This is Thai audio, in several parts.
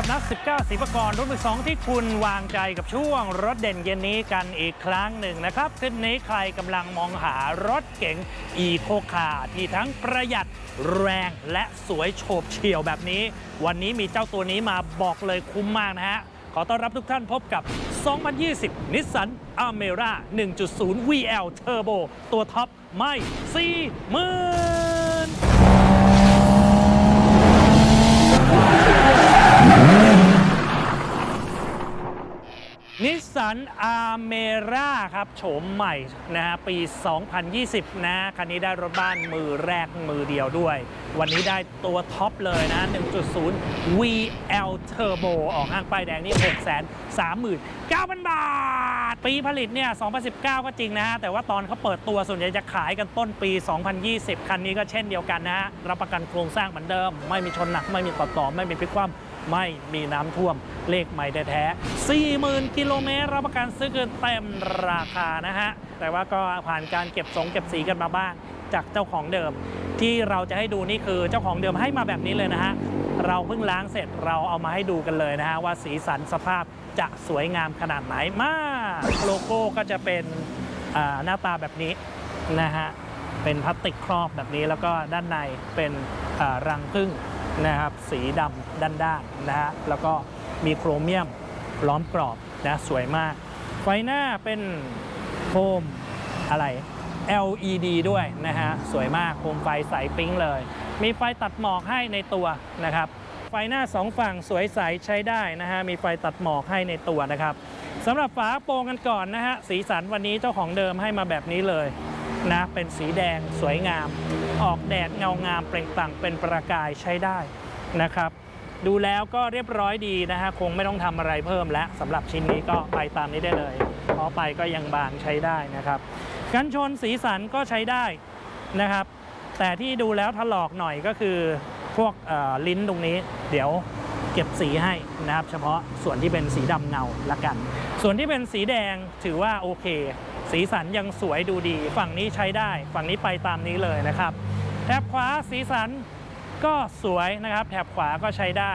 กับนัก 19ศิลปกรรุ่นมือสองที่คุณวางใจกับช่วงรถเด่นเย็นนี้กันอีกครั้งหนึ่งนะครับคลิปนี้ใครกำลังมองหารถเก๋งอีโคคาที่ทั้งประหยัดแรงและสวยโฉบเฉี่ยวแบบนี้ วันนี้มีเจ้าตัวนี้มาบอกเลยคุ้มมากนะฮะ ขอต้อนรับทุกท่านพบกับ 2020นิสสันอเมร่า1.0 VL Turbo ตัวท็อปไม่สี่มื่น นิสสันอาเมร่าครับ โฉมใหม่นะฮะปี 2020 นะ คันนี้ได้รถบ้านมือแรกมือเดียวด้วย วันนี้ได้ตัวท็อปเลยนะ 1.0 VL Turbo ออกห้างป้ายแดงนี่ 639,000 บาท ปีผลิตเนี่ย 2019 ก็จริงนะฮะ แต่ว่าตอนเขาเปิดตัวส่วนใหญ่จะขายกันต้นปี 2020 คันนี้ก็เช่นเดียวกันนะฮะ รับประกันโครงสร้างเหมือนเดิม ไม่มีชนหนัก ไม่มีต่อต่อไม่มีพลิกคว่ำ ไม่มีน้ำท่วม เลขใหม่แท้ๆ40,000 กิโลเมตรรับประกันซื้อเกินเต็มราคานะฮะ แต่ว่าก็ผ่านการเก็บสงเก็บสีกันมาบ้าง จากเจ้าของเดิม ที่เราจะให้ดูนี่คือเจ้าของเดิมให้มาแบบนี้เลยนะฮะเราเพิ่งล้างเสร็จเราเอามาให้ดูกันเลยนะฮะว่าสีสันสภาพจะสวยงามขนาดไหนมากโลโก้ก็จะเป็นหน้าตาแบบนี้นะฮะเป็นพลาสติกครอบแบบนี้แล้วก็ด้านในเป็นรังผึ้ง นะครับ สีดำด้านๆนะฮะแล้วก็มีโครเมียมล้อมกรอบนะสวยมาก ไฟหน้าเป็นโคมอะไร LED ด้วยนะฮะสวยมากโคมไฟใสปิ๊งเลย มีไฟตัดหมอกให้ในตัวนะครับ ไฟหน้าสองฝั่งสวยใสใช้ได้นะฮะมีไฟตัดหมอกให้ในตัวนะครับสำหรับฝาโปรงกันก่อนนะฮะสีสันวันนี้เจ้าของเดิมให้มาแบบนี้เลยนะเป็นสีแดงสวยงาม ออกแดดเงางามเปล่งปลั่งเป็นประกายใช้ได้นะครับ ดูแล้วก็เรียบร้อยดีนะฮะคงไม่ต้องทำอะไรเพิ่มแล้วสำหรับชิ้นนี้ก็ไปตามนี้ได้เลยเพราะไปก็ยังบางใช้ได้นะครับกันชนสีสันก็ใช้ได้นะครับ แต่ที่ดูแล้วถลอกหน่อยก็คือพวกลิ้นตรงนี้ เดี๋ยวเก็บสีให้นะครับ เฉพาะส่วนที่เป็นสีดำเงาละกัน ส่วนที่เป็นสีแดงถือว่าโอเค สีสันยังสวยดูดี ฝั่งนี้ใช้ได้ ฝั่งนี้ไปตามนี้เลยนะครับ แถบขวาสีสันก็สวยนะครับ แถบขวาก็ใช้ได้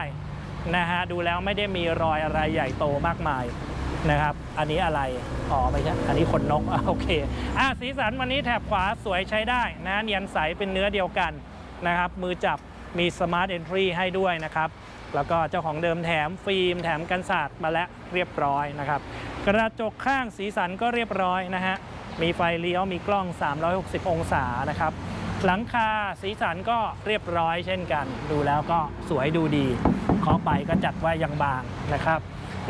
นะฮะดูแล้วไม่ได้มีรอยอะไรใหญ่โตมากมายนะครับ อันนี้อะไร อ๋อไม่ใช่ อันนี้ขนนก โอเค อะสีสันวันนี้แถบขวาสวยใช้ได้นะเนียนใสเป็นเนื้อเดียวกันนะครับ มือจับมีสมาร์ทเอนทรีให้ด้วยนะครับ แล้วก็เจ้าของเดิมแถมฟิล์มแถมกันศาสตร์มาแล้วเรียบร้อยนะครับ กระจกข้างสีสันก็เรียบร้อยนะฮะ มีไฟเลี้ยวมีกล้อง 360 องศานะครับ หลังคาสีสันก็เรียบร้อยเช่นกัน ดูแล้วก็สวยดูดีเคาะไปก็จัดว่ายังบางนะครับ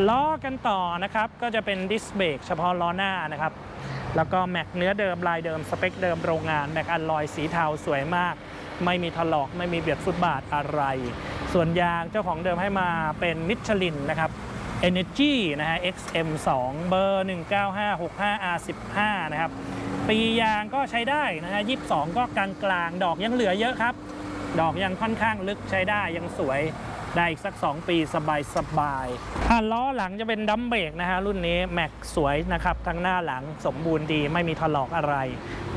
ล้อกันต่อนะครับ ก็จะเป็นดิสเบรกเฉพาะล้อหน้านะครับ แล้วก็แม็กเนื้อเดิมลายเดิมสเปคเดิมโรงงานแม็กอัลลอยสีเทาสวยมาก ไม่มีถลอกไม่มีเบียดฟุตบาทอะไร ส่วนยางเจ้าของเดิมให้มาเป็นมิชลินนะครับ Energy นะฮะ XM2 เบอร์ 19565R15 นะครับ ปียางก็ใช้ได้นะฮะ 22 ก็กลางกลางๆดอกยังเหลือเยอะครับ ดอกยังค่อนข้างลึกใช้ได้ยังสวยได้อีกสัก 2 ปีสบายสบายๆอะล้อหลังจะเป็นดัมเบรกนะฮะ รุ่นนี้แม็กสวยนะครับทั้งหน้าหลังสมบูรณ์ดีไม่มีถลอกอะไร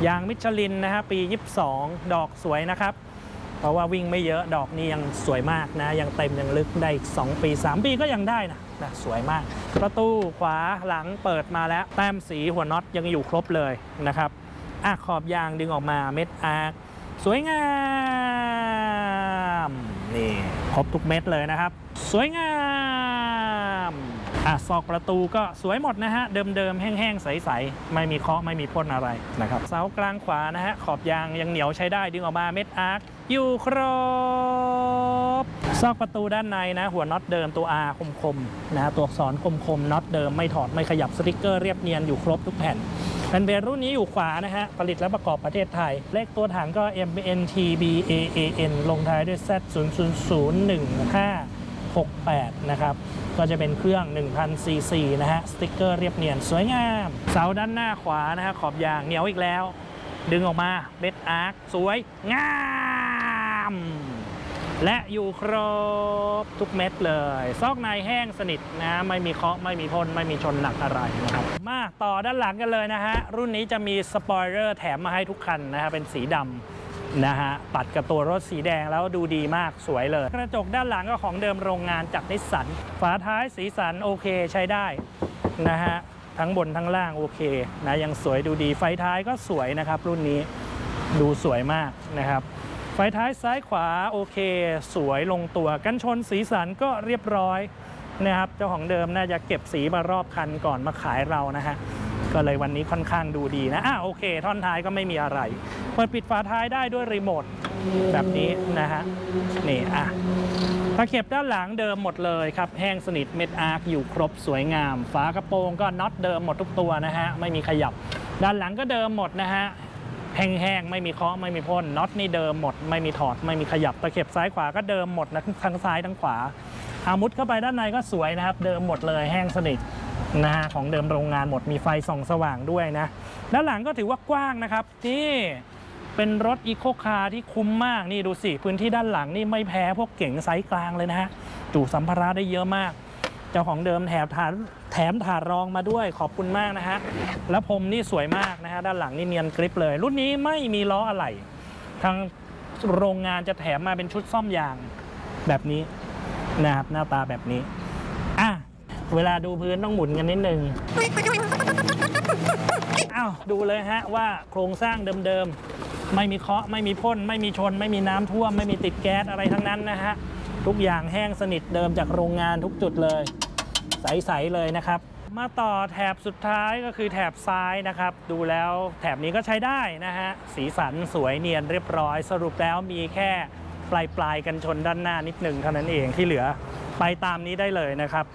ยางมิชลินนะฮะปี 22 ดอกสวยนะครับ เพราะว่าวิ่งไม่เยอะดอกนี้ยังสวยมากนะ ยังเต็มยังลึกได้อีก 2 ปี 3 ปีก็ยังได้นะนะสวยมาก ประตูขวาหลังเปิดมาแล้ว แต้มสีหัวน็อตยังอยู่ครบเลยนะครับอะขอบยางดึงออกมาเม็ดอาร์คสวยงามนี่ครบทุกเม็ดเลยนะครับ สวยงาม อะซอกประตูก็สวยหมดนะฮะ เดิมๆ แห้งๆ ใสๆ ไม่มีเคาะไม่มีพ่นอะไรนะครับ เสากลางขวานะฮะ ขอบยางยังเหนียวใช้ได้ดึงออกมาเม็ดอาร์คอยู่ครบ ซอกประตูด้านในนะ หัวน็อตเดิมตัว R คมๆนะฮะตัวอักษรคมๆน็อตเดิมไม่ถอดไม่ขยับสติกเกอร์เรียบเนียนอยู่ครบทุกแผ่นแผ่นเบรรุ่นนี้อยู่ขวานะฮะ ผลิตและประกอบประเทศไทย เลขตัวถังก็ MNTBAAN ลงท้ายด้วย Z 0 0 0 1 5 68 นะครับ ก็จะเป็นเครื่อง 1,000ซีซีนะฮะ สติกเกอร์เรียบเนียน สวยงาม เสาด้านหน้าขวานะฮะ ขอบยางเหนียวอีกแล้ว ดึงออกมาเบ็ดอาร์คสวยงาม และอยู่ครบทุกเม็ดเลย ซอกในแห้งสนิทนะ ไม่มีเคาะ ไม่มีพ่น ไม่มีชนหนักอะไรนะครับ มาต่อด้านหลังกันเลยนะฮะ รุ่นนี้จะมีสปอยเลอร์แถมมาให้ทุกคันนะฮะ เป็นสีดำ นะฮะตัดกับตัวรถสีแดงแล้วดูดีมากสวยเลย กระจกด้านหลังก็ของเดิมโรงงานจากนิสสันฝาท้ายสีสันโอเคใช้ได้นะฮะทั้งบนทั้งล่างโอเคนะยังสวยดูดีไฟท้ายก็สวยนะครับ รุ่นนี้ดูสวยมากนะครับ ไฟท้ายซ้ายขวาโอเค สวยลงตัวกันชนสีสันก็เรียบร้อยนะครับเจ้าของเดิมน่าจะเก็บสีมารอบคันก่อนมาขายเรานะฮะก็เลยวันนี้ค่อนข้างดูดีนะอะโอเค ท่อนท้ายก็ไม่มีอะไร เปิดปิดฝาท้ายได้ด้วยรีโมทแบบนี้นะฮะนี่อะตะเข็บด้านหลังเดิมหมดเลยครับแห้งสนิทเม็ดอาร์คอยู่ครบสวยงาม ฝากระโปรงก็น็อตเดิมหมดทุกตัวนะฮะไม่มีขยับ ด้านหลังก็เดิมหมดนะฮะแห้งๆไม่มีเคาะไม่มีพ่นน็อตนี่เดิมหมด ไม่มีถอดไม่มีขยับตะเข็บซ้ายขวาก็เดิมหมดนะทั้งซ้ายทั้งขวาอามุดเข้าไปด้านในก็สวยนะครับ เดิมหมดเลยแห้งสนิทนะฮะของเดิมโรงงานหมดมีไฟส่องสว่างด้วยนะด้านหลังก็ถือว่ากว้างนะครับนี่ เป็นรถอีโคคาร์ที่คุ้มมากนี่ดูสิ พื้นที่ด้านหลังนี่ไม่แพ้พวกเก๋งไซส์กลางเลยนะฮะจุสัมภาระได้เยอะมาก เจ้าของเดิมแถมถาดแถมถาดรองมาด้วยขอบคุณมากนะฮะแล้วพรมนี่สวยมากนะฮะด้านหลังนี่เนียนกริปเลย รุ่นนี้ไม่มีล้ออะไหล่ทางโรงงานจะแถมมาเป็นชุดซ่อมยางแบบนี้นะครับหน้าตาแบบนี้อะเวลาดูพื้นต้องหมุนกันนิดนึงอ้าวดูเลยฮะว่าโครงสร้างเดิม ไม่มีเคาะไม่มีพ่นไม่มีชน ไม่มีน้ำท่วม ไม่มีติดแก๊สอะไรทั้งนั้นนะฮะทุกอย่างแห้งสนิทเดิมจากโรงงานทุกจุดเลย ใส ๆ เลยนะครับ มาต่อแถบสุดท้ายก็คือแถบซ้ายนะครับ ดูแล้วแถบนี้ก็ใช้ได้นะฮะสีสันสวยเนียนเรียบร้อย สรุปแล้วมีแค่ปลายปลายๆกันชนด้านหน้านิดหนึ่งเท่านั้นเองที่เหลือไปตามนี้ได้เลยนะครับ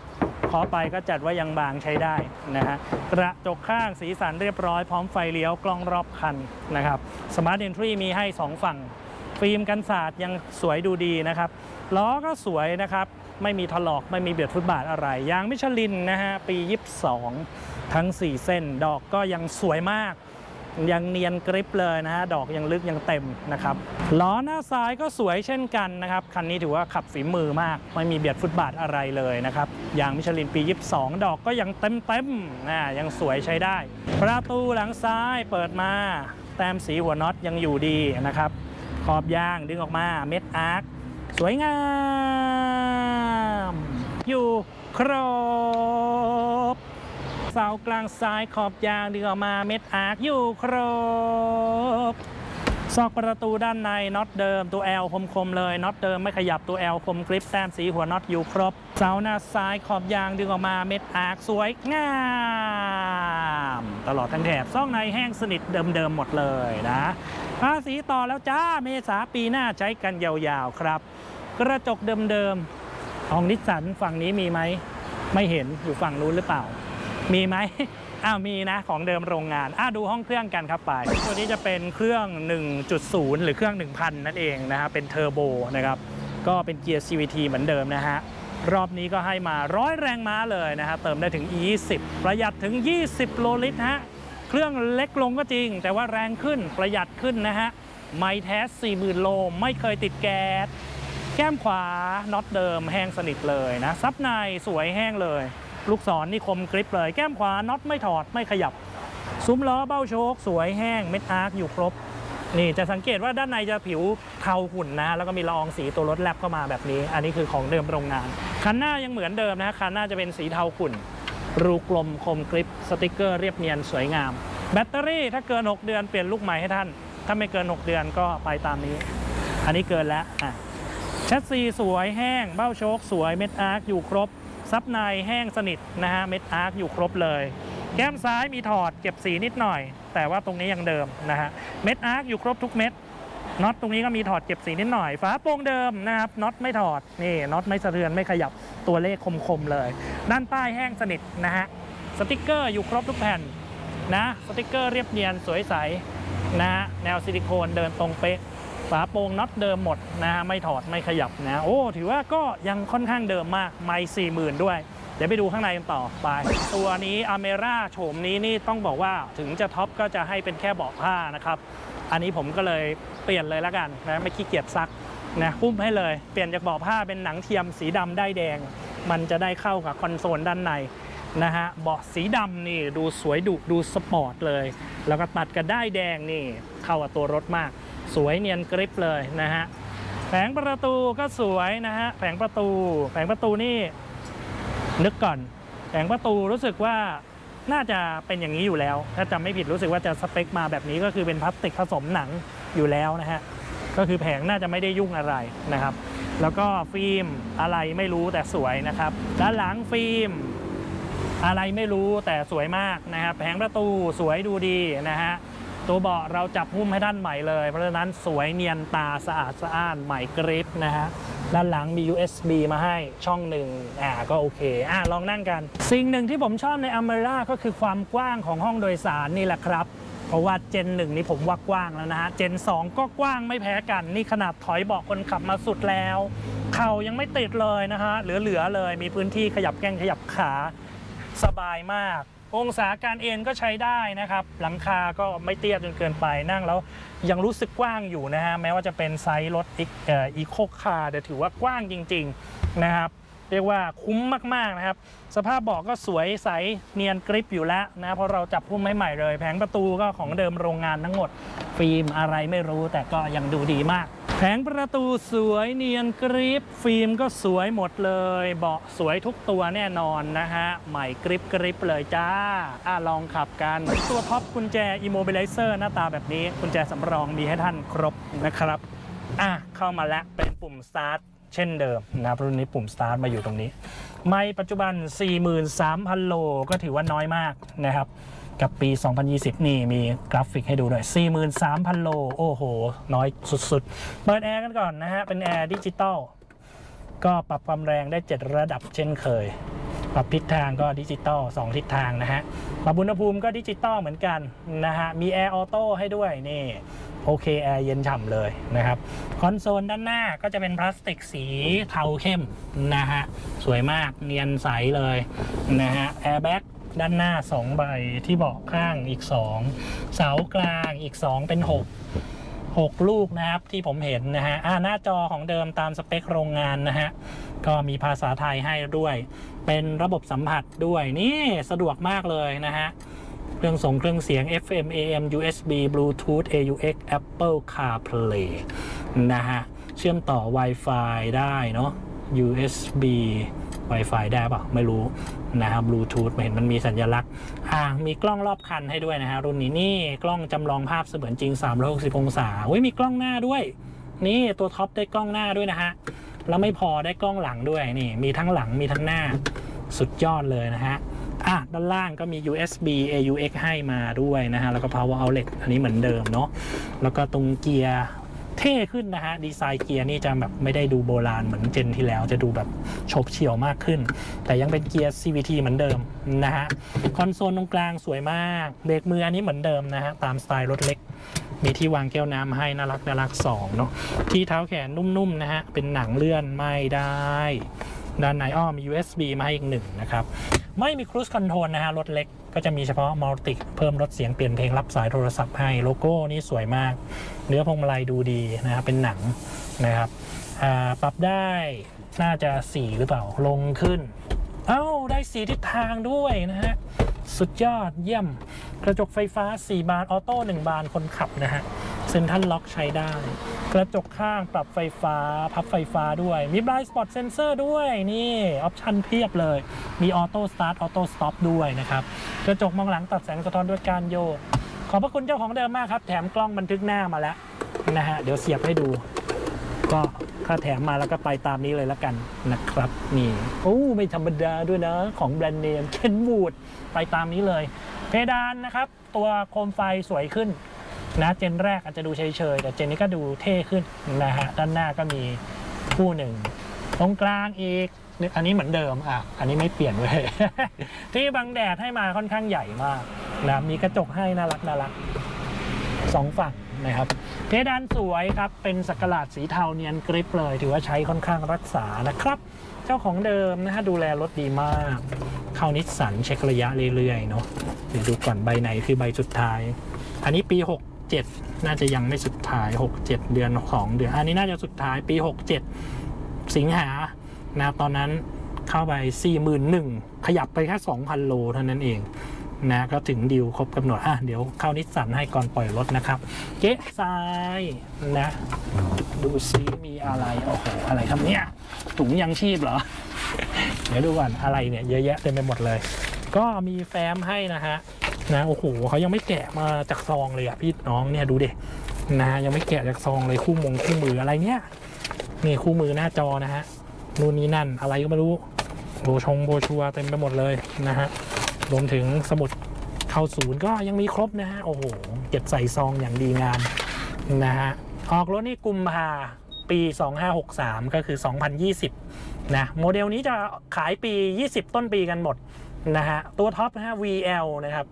ขอไปก็จัดว่ายังบางใช้ได้นะฮะกระจกข้างสีสันเรียบร้อยพร้อมไฟเลี้ยวกล้องรอบคันนะครับสมาร์ทเอนทรีมีให้ 2 ฝั่ง ฟิล์มกันสาดยังสวยดูดีนะครับล้อก็สวยนะครับ ไม่มีถลอกไม่มีเบียดฟุตบาทอะไร ยางมิชลินนะฮะปี 22 ทั้ง 4 เส้นดอกก็ยังสวยมาก ยังเนียนกริปเลยนะฮะดอกยังลึกยังเต็มนะครับล้อหน้าซ้ายก็สวยเช่นกันนะครับคันนี้ถือว่าขับฝีมือมาก ไม่มีเบียดฟุตบาทอะไรเลยนะครับยางมิชลินปี 22 ดอกก็ยังเต็มเต็มๆนะยังสวยใช้ได้ ประตูหลังซ้ายเปิดมา แต้มสีหัวน็อตยังอยู่ดีนะครับขอบยางดึงออกมาเม็ดอาร์คสวยงาม อยู่ครบ เสากลางซ้ายขอบยางดึงออกมาเม็ดอาร์คอยู่ครบซอกประตูด้านในน็อตเดิมตัว L คมๆเลยน็อตเดิมไม่ขยับตัว L คมกริปแต้มสีหัวน็อตอยู่ครบ เสาหน้าซ้ายขอบยางดึงออกมาเม็ดอาร์คสวยงาม ตลอดทั้งแถบซ่องในแห้งสนิทเดิมๆหมดเลยนะภาษีต่อแล้วจ้าเมษาปีหน้าใช้กันยาวๆครับ กระจกเดิมๆของนิสสันฝั่งนี้มีไหมไม่เห็นอยู่ฝั่งนู้นหรือเปล่า มีไหมอ้าวมีนะของเดิมโรงงานอะดูห้องเครื่องกันครับไปตัวนี้จะเป็นเครื่อง 1.0 หรือเครื่อง 1,000 นั่นเองนะฮะเป็นเทอร์โบนะครับก็เป็นเกียร์ CVT เหมือนเดิมนะฮะรอบนี้ก็ให้มาร้อยแรงม้าเลยนะฮะเติมได้ถึง20 ประหยัดถึง 20 โลลิตรฮะเครื่องเล็กลงก็จริง แต่ว่าแรงขึ้นประหยัดขึ้นนะฮะไมล์แท้40,000 โลไม่เคยติดแก๊สแก้มขวาน็อตเดิมแห้งสนิทเลยนะซับในสวยแห้งเลย ลูกศรนนี่คมกริปเลย แก้มขวาน็อตไม่ถอดไม่ขยับ ซุ้มล้อเบ้าโชค สวยแห้งเม็ดอาร์คอยู่ครบ นี่จะสังเกตว่าด้านในจะผิวเทาหุ่นนะ แล้วก็มีละอองสีตัวรถแลบเข้ามาแบบนี้ อันนี้คือของเดิมโรงงาน คันหน้ายังเหมือนเดิมนะคันหน้าจะเป็นสีเทาขุ่น รูกลมคมกริปสติกเกอร์เรียบเนียนสวยงาม แบตเตอรี่ถ้าเกิน 6 เดือนเปลี่ยนลูกใหม่ให้ท่าน ถ้าไม่เกิน 6 เดือนก็ไปตามนี้ อันนี้เกินแล้วอะแชสซีสวยแห้ง เบ้าโชคสวยเม็ดอาร์คอยู่ครบ ซับในแห้งสนิทนะฮะเม็ดอาร์คอยู่ครบเลย แก้มซ้ายมีถอดเก็บสีนิดหน่อย แต่ว่าตรงนี้ยังเดิมนะฮะเม็ดอาร์คอยู่ครบทุกเม็ดน็อตตรงนี้ก็มีถอดเก็บสีนิดหน่อย ฝาโปร่งเดิมนะครับน็อตไม่ถอดนี่น็อตไม่สะเทือนไม่ขยับตัวเลขคมๆเลย ด้านใต้แห้งสนิทนะฮะสติกเกอร์อยู่ครบทุกแผ่นนะสติกเกอร์เรียบเนียนสวยใสนะฮะแนวซิลิโคนเดินตรงเป๊ะ ฝาโปร่งน็อตเดิมหมดนะฮะไม่ถอดไม่ขยับนะโอ้ถือว่าก็ยังค่อนข้างเดิมมากไม่สี่หมื่นด้วย เดี๋ยวไปดูข้างในกันต่อไป ตัวนี้อเมร่าโฉมนี้นี่ต้องบอกว่าถึงจะท็อปก็จะให้เป็นแค่เบาะผ้านะครับ อันนี้ผมก็เลยเปลี่ยนเลยล้วกันนะไม่ขี้เกียจซักนะปุ้มให้เลยเปลี่ยนจากเบาะผ้าเป็นหนังเทียมสีดำได้แดง มันจะได้เข้ากับคอนโซลด้านในนะฮะเบาะสีดำนี่ดูสวยดุดูสปอร์ตเลย แล้วก็ตัดกับได้ายแดงนี่เข้ากับตัวรถมาก สวยเนียนกริปเลยนะฮะแผงประตูก็สวยนะฮะแผงประตู แผงประตูนี่นึกก่อน แผงประตูรู้สึกว่าน่าจะเป็นอย่างนี้อยู่แล้ว ถ้าจำไม่ผิดรู้สึกว่าจะสเปคมาแบบนี้ก็คือเป็นพลาสติกผสมหนังอยู่แล้วนะฮะก็คือแผงน่าจะไม่ได้ยุ่งอะไรนะครับ แล้วก็ฟิล์มอะไรไม่รู้แต่สวยนะครับ ด้านหลังฟิล์มอะไรไม่รู้แต่สวยมากนะครับแผงประตูสวยดูดีนะฮะ ตัวเบาะเราจับหุ้มให้ด้านใหม่เลย เพราะฉะนั้นสวยเนียนตาสะอาดสะอ้านใหม่กริปนะฮะด้านหลังมี USB มาให้ช่องหนึ่งอ่าก็โอเคอ่าลองนั่งกัน สิ่งหนึ่งที่ผมชอบในอเมร่าก็คือความกว้างของห้องโดยสารนี่แหละครับ เพราะว่าเจนหนึ่งนี่ผมว่ากว้างแล้วนะฮะเจน 2 ก็กว้างไม่แพ้กัน นี่ขนาดถอยเบาะคนขับมาสุดแล้ว เข่ายังไม่ติดเลยนะฮะเหลือๆเลยมีพื้นที่ขยับแข้งขยับขาสบายมาก องศาการเอ็นก็ใช้ได้นะครับ หลังคาก็ไม่เตี้ยจนเกินไปนั่งแล้ว ยังรู้สึกกว้างอยู่นะฮะแม้ว่าจะเป็นไซส์รถอีโคคาร์แต่ถือว่ากว้างจริง ๆนะครับ เรียกว่าคุ้มมากๆนะครับ สภาพเบาะก็สวยใสเนียนกริปอยู่แล้วนะเพราะเราจับพุ่มให้ใหม่เลย แผงประตูก็ของเดิมโรงงานทั้งหมด ฟิล์มอะไรไม่รู้แต่ก็ยังดูดีมาก แผงประตูสวยเนียนกริปฟิล์มก็สวยหมดเลย เบาะสวยทุกตัวแน่นอนนะฮะ ใหม่กริปกริปเลยจ้าอะลองขับกัน ตัวท็อปกุญแจ Immobilizer หน้าตาแบบนี้กุญแจสำรองมีให้ท่านครบนะครับอะเข้ามาแล้วเป็นปุ่ม start เช่นเดิมนะครับรุ่นนี้ปุ่ม start มาอยู่ตรงนี้ ไม่ปัจจุบัน 43,000 โลก็ถือว่าน้อยมากนะครับ กับปี 2020 นี่มีกราฟิกให้ดูหน่อย 43,000 โล โอ้โห น้อยสุดๆ เปิดแอร์กันก่อนนะฮะ เป็นแอร์ดิจิตอล ก็ปรับความแรงได้ 7 ระดับเช่นเคย ปรับทิศทางก็ดิจิตอล 2 ทิศทางนะฮะ ปรับอุณหภูมิก็ดิจิตอลเหมือนกันนะฮะ มีแอร์ออโต้ให้ด้วยนี่โอเคแอร์เย็นฉ่ำเลยนะครับ คอนโซลด้านหน้าก็จะเป็นพลาสติกสีเทาเข้มนะฮะ สวยมากเนียนใสเลยนะฮะแอร์แบ็ก ด้านหน้า 2 ใบที่เบาะข้างอีก 2 เสากลางอีก 2 เป็น 6 6 ลูกนะครับที่ผมเห็นนะฮะอ่าหน้าจอของเดิมตามสเปคโรงงานนะฮะก็มีภาษาไทยให้ด้วย เป็นระบบสัมผัสด้วยนี่สะดวกมากเลยนะฮะเครื่องส่งเครื่องเสียง FM AM USB Bluetooth AUX Apple CarPlay นะฮะ เชื่อมต่อ Wi-Fi ได้เนาะ USB Wi-Fi ได้ป่ะไม่รู้นะครับ Bluetooth เห็นมันมีสัญลักษณ์อ่ามีกล้องรอบคันให้ด้วยนะฮะรุ่นนี้นี่กล้องจำลองภาพเสมือนจริง 360 องศาอุ้ยมีกล้องหน้าด้วย นี่ตัวท็อปได้กล้องหน้าด้วยนะฮะแล้วไม่พอได้กล้องหลังด้วยนี่ มีทั้งหลังมีทั้งหน้าสุดยอดเลยนะฮะอะด้านล่างก็มี USB AUX ให้มาด้วยนะฮะ แล้วก็ power outlet อันนี้เหมือนเดิมเนาะแล้วก็ตรงเกียร์ เท่ขึ้นนะฮะ ดีไซน์เกียร์นี่จะแบบไม่ได้ดูโบราณเหมือนเจนที่แล้วจะดูแบบโฉบเฉี่ยวมากขึ้น แต่ยังเป็นเกียร์ CVT เหมือนเดิมนะฮะ คอนโซลตรงกลางสวยมากเบรกมืออันนี้เหมือนเดิมนะฮะ ตามสไตล์รถเล็ก มีที่วางแก้วน้ำให้น่ารักน่ารักสองเนาะที่เท้าแขนนุ่มๆนะฮะ เป็นหนังเลื่อนไม่ได้ ด้านในอ้อมี USB มาให้อีกหนึ่งนะครับ ไม่มี Cruise Control นะฮะ รถเล็กก็จะมีเฉพาะมัลติเพิ่มลดเสียงเปลี่ยนเพลงรับสายโทรศัพท์ให้โลโก้นี่สวยมาก เนื้อพวงมาลัยดูดีนะครับเป็นหนังนะครับปรับได้น่าจะสีหรือเปล่าลงขึ้น เอ้า ได้สีทิศทางด้วยนะฮะ สุดยอดเยี่ยม กระจกไฟฟ้า 4 บาน ออโต้ 1 บานคนขับนะฮะเซ็นทรัลล็อกใช้ได้ กระจกข้างปรับไฟฟ้า พับไฟฟ้าด้วย มี blind spot sensor ด้วย นี่ ออปชันเพียบเลย มีออโต้สตาร์ทออโต้สต็อปด้วยนะครับ กระจกมองหลังตัดแสงสะท้อนด้วยการโยกขอบพระคุณเจ้าของเดิมมากครับ แถมกล้องบันทึกหน้ามาแล้วนะฮะ เดี๋ยวเสียบให้ดู ก็ถ้าแถมมาแล้วก็ไปตามนี้เลยล้วกันนะครับ นี่โอ้ไม่ธรรมดาด้วยนะ ของแบรนด์เนมเคนวูดไปตามนี้เลย เพดานนะครับ ตัวโคมไฟสวยขึ้นนะเจนแรกอาจจะดูเฉยๆ แต่เจนนี้ก็ดูเท่ขึ้นนะฮะด้านหน้าก็มีคู่หนึ่ง ตรงกลางอีกอันนี้เหมือนเดิมอะอันนี้ไม่เปลี่ยนเว้ยที่บังแดดให้มาค่อนข้างใหญ่มากนะมีกระจกให้น่ารักน่ารักสองฝั่ง นะครับ เพดานสวยครับ เป็นสักกลาดสีเทาเนียนกริปเลย ถือว่าใช้ค่อนข้างรักษานะครับ เจ้าของเดิมนะฮะดูแลรถดีมาก เข้านิสสันเช็คระยะเรื่อยๆเนาะเดี๋ยวดูก่อนใบไหนคือใบสุดท้าย อันนี้ปี 67 น่าจะยังไม่สุดท้าย 67 เดือน2เดือน อันนี้น่าจะสุดท้ายปี 67 สิงหานะตอนนั้นเข้าไป 41,000 ขยับไปแค่ 2,000 โลเท่านั้นเอง นะก็ถึงดิวครบกำหนดอะเดี๋ยวเข้านิสสันให้ก่อนปล่อยรถนะครับเจ๊ทรายนะ ดูซิมีอะไรโอ้โหอะไรครับเนี่ยถุงยังชีพเหรอ เดี๋ยวดูก่อนอะไรเนี่ยเยอะแยะเต็มไปหมดเลย ก็มีแฟ้มให้นะฮะนะโอ้โหเขายังไม่แกะมาจากซองเลยอะพี่น้องเนี่ยดูดินะฮะยังไม่แกะจากซองเลยคู่มงคู่มืออะไรเนี่ยนี่คู่มือหน้าจอนะฮะนู่นนี่นั่นอะไรก็ไม่รู้โบชงโบชัวเต็มไปหมดเลยนะฮะ รวมถึงสมุดเข้าศูนย์ก็ยังมีครบนะฮะ โอ้โห เก็บใส่ซองอย่างดีงามนะฮะ ออกรถนี่กุมภาปี 2563 ก็คือ 2020 นะ โมเดลนี้จะขายปี 20 ต้นปีกันหมดนะฮะ ตัวท็อปนะฮะ VL นะครับ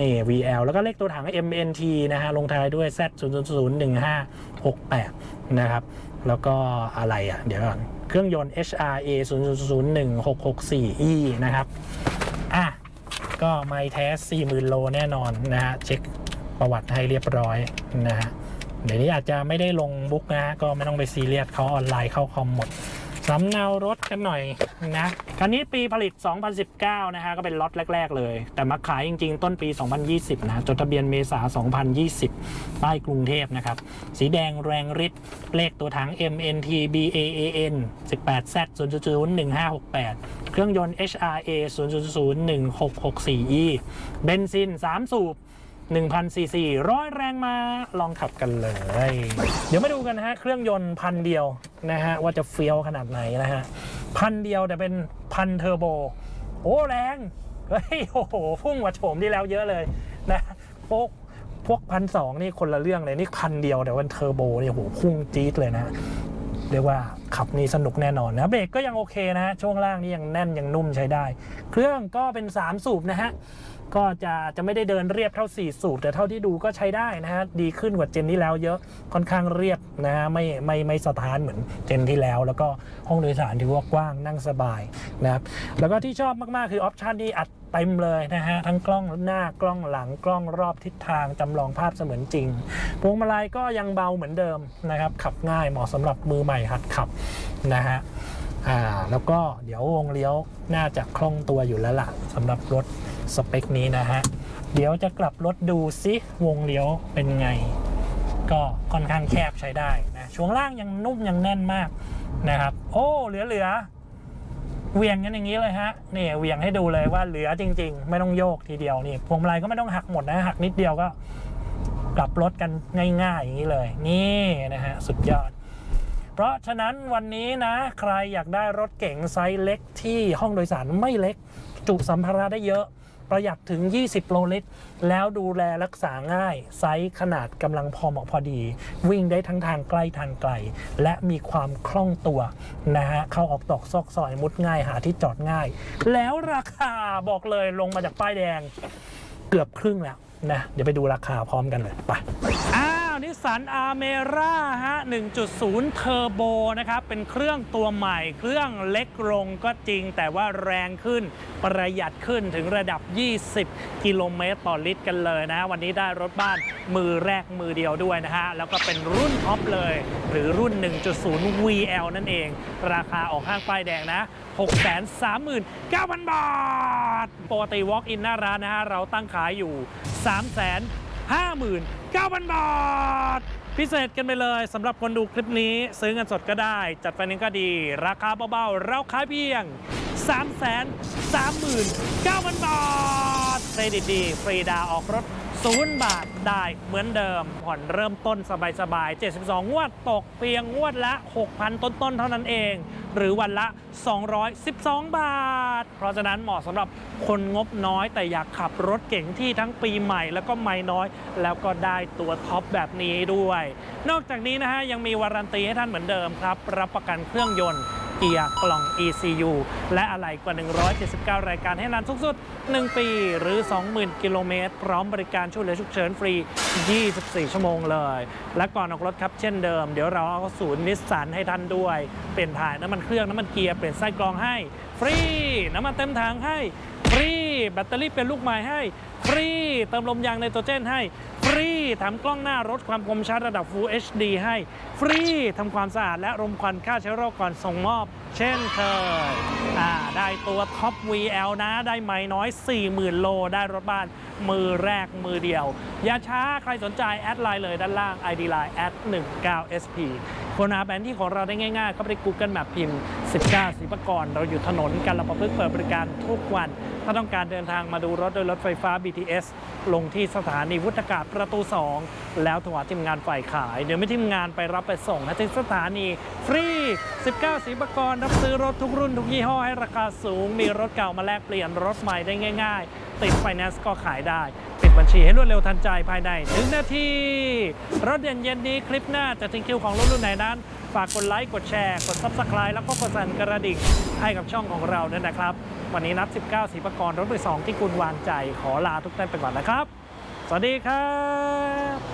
นี่ VL แล้วก็เลขตัวถัง MNT นะฮะ ลงท้ายด้วย Z 0 0 0 1 5 6 8 นะครับ แล้วก็อะไรอะ เดี๋ยวก่อน เครื่องยนต์ HRA 0 0 0 1 6 6 4 E นะครับ ก็ไมล์แท้40,000โลแน่นอนนะฮะเช็คประวัติให้เรียบร้อยนะฮะเดี๋ยวนี้อาจจะไม่ได้ลงบุ๊กนะฮะก็ไม่ต้องไปซีเรียสเขาออนไลน์เข้าคอมหมด สำเนารถกันหน่อยนะคันนี้ปีผลิต 2019 นะฮะ ก็เป็นล็อตแรก ๆ เลย แต่มาขายจริง ๆ ต้นปี 2020 นะจดทะเบียนเมษา 2020 ป้ายกรุงเทพนะครับ สีแดงแรงฤทธิ์เลขตัวถัง MNT BAAN 18Z 000 1568 เครื่องยนต์ HRA 000 1664E เบนซิน 3 สูบ1,000ซีซีร้อยแรงมาลองขับกันเลย เดี๋ยวมาดูกันนะฮะ เครื่องยนต์พันเดียว นะฮะ ว่าจะเฟี้ยวขนาดไหนนะฮะ พันเดียวแต่เป็นพันเทอร์โบ โอ้แรง เฮ้ย โอ้โห พุ่งกว่าโฉมที่แล้วเยอะเลยนะพวกพวกพันสองนี่คนละเรื่องเลยนี่พันเดียวแต่เป็นเทอร์โบนี่โอ้โหพุ่งจี๊ดเลยนะเรียกว่าขับนี่สนุกแน่นอนนะเบรกก็ยังโอเคนะฮะช่วงล่างนี่ยังแน่นยังนุ่มใช้ได้ เครื่องก็เป็น 3 สูบนะฮะ ก็จะจะไม่ได้เดินเรียบเท่า 4 สูบแต่เท่าที่ดูก็ใช้ได้นะฮะดีขึ้นกว่าเจนที่แล้วเยอะค่อนข้างเรียบนะฮะไม่ไม่ไม่สะท้านเหมือนเจนที่แล้ว แล้วก็ห้องโดยสารถือว่ากว้างนั่งสบายนะครับแล้วก็ที่ชอบมากๆคือออปชันที่อัดเต็มเลยนะฮะทั้งกล้องหน้ากล้องหลังกล้องรอบทิศทางจำลองภาพเสมือนจริงพวงมาลัยก็ยังเบาเหมือนเดิมนะครับขับง่ายเหมาะสำหรับมือใหม่หัดขับนะฮะอ่าแล้วก็เดี๋ยววงเลี้ยวน่าจะคล่องตัวอยู่แล้วล่ะสำหรับรถ สเปคนี้นะฮะ เดี๋ยวจะกลับรถดูซิวงเลี้ยวเป็นไง ก็ค่อนข้างแคบใช้ได้นะช่วงล่างยังนุ่มยังแน่นมากนะครับ โอ้เหลือเหลือเหวียงกันอย่างนี้เลยฮะนี่เวียงให้ดูเลยว่าเหลือจริง ๆ ไม่ต้องโยกทีเดียวนี่พวงมาลัยก็ไม่ต้องหักหมดนะหักนิดเดียวก็กลับรถกันง่ายๆอย่างนี้เลย นี่นะฮะสุดยอด เพราะฉะนั้นวันนี้นะ ใครอยากได้รถเก๋งไซส์เล็กที่ห้องโดยสารไม่เล็ก จุสัมภาระได้เยอะ ประหยัดถึง 20 โลลิตร แล้วดูแลรักษาง่าย ไซส์ขนาดกำลังพอเหมาะพอดี วิ่งได้ทั้งทางใกล้ทางไกล และมีความคล่องตัวนะฮะเข้าออกตอกซอกซอยมุดง่ายหาที่จอดง่าย แล้วราคาบอกเลยลงมาจากป้ายแดง เกือบครึ่งแล้วนะเดี๋ยวไปดูราคาพร้อมกันเลยไปอ้าว นิสสันอาเมร่าฮะ 1.0 เทอร์โบนะครับ เป็นเครื่องตัวใหม่ เครื่องเล็กลงก็จริง แต่ว่าแรงขึ้น ประหยัดขึ้นถึงระดับ 20 กิโลเมตรต่อลิตรกันเลยนะ วันนี้ได้รถบ้านมือแรกมือเดียวด้วยนะฮะ แล้วก็เป็นรุ่นท็อปเลย หรือรุ่น 1.0 VL นั่นเอง ราคาออกห้างป้ายแดงนะ 639,000 บาท ปกติ Walk in หน้าร้านนะฮะ เราตั้งขายอยู่ 3 59,000 บาท พิเศษกันไปเลยสำหรับคนดูคลิปนี้ซื้อเงินสดก็ได้ จัดไฟแนนซ์ก็ดี ราคาเบาๆ เราขายเพียง 339,000 บาทเครดิตดี ฟรีดาวออกรถ 0บาทได้เหมือนเดิม ผ่อนเริ่มต้นสบายๆ 72 งวดตกเพียงงวดละ 6,000 ต้นๆ เท่านั้นเอง หรือวันละ 212 บาท เพราะฉะนั้นเหมาะสำหรับคนงบน้อยแต่อยากขับรถเก่งที่ทั้งปีใหม่แล้วก็ไม่น้อย แล้วก็ได้ตัวท็อปแบบนี้ด้วย นอกจากนี้นะฮะยังมีวารันตีให้ท่านเหมือนเดิมครับ รับประกันเครื่องยนต์ กียร์กล่อง ECU และอะไหล่กว่า 179 รายการให้นานสูงสุด 1 ปีหรือ 20,000 กิโลเมตร พร้อมบริการช่วยเหลือฉุกเฉินฟรี 24 ชั่วโมงเลย และก่อนออกรถครับเช่นเดิม เดี๋ยวเราเอาศูนย์นิสสันให้ท่านด้วย เปลี่ยนถ่ายน้ำมันเครื่องน้ำมันเกียร์เปลี่ยนไส้กรองให้ ฟรี น้ำมันเต็มถังให้ ฟรี แบตเตอรี่เป็นลูกใหม่ให้ ฟรี เติมลมยางไนโตรเจนให้ ฟรีแถมกล้องหน้ารถความคมชัดระดับ Full HD ให้ ฟรีทำความสะอาดและรมควันฆ่าเชื้อโรคก่อนส่งมอบ เช่นเคยอ่าได้ตัวท็อป VL นะ ได้ไม่น้อย 40,000 โล ได้รถบ้านมือแรกมือเดียว อย่าช้าใครสนใจ แอดไลน์เลยด้านล่าง ID Line แอด19 SP คนหาแผนที่ของเราได้ง่ายๆก็ไปที่ Google Map พิมพ์ 19ศิลปากร เราอยู่ถนนกันเราประพฤกษ์เปิดบริการทุกวัน ถ้าต้องการเดินทางมาดูรถโดยรถไฟฟ้า BTS ลงที่สถานีวุฒากาศประตู 2 แล้วโทรหาทีมงานฝ่ายขาย เดี๋ยวไม่ทีมงานไปรับไปส่งนะที่สถานีฟรี 19ศิลปากรรับซื้อรถทุกรุ่นทุกยี่ห้อให้ราคาสูง มีรถเก่ามาแลกเปลี่ยนรถใหม่ได้ง่าย ๆ ติดไฟแนนซ์ก็ขายได้ ปิดบัญชีให้รวดเร็วทันใจภายในหนึ่งนาที รถเด่นเย็นนี้คลิปหน้าจะทิ้งคิวของรถรุ่นไหนนั้น ฝากกดไลค์ กดแชร์ กด Subscribe แล้วก็กดสั่นกระดิ่งให้กับช่องของเราด้วยนะครับ วันนี้นับ 19สีประกรณ์รถมือสองที่คุณวางใจขอลาทุกท่านไปก่อนนะครับ สวัสดีครับ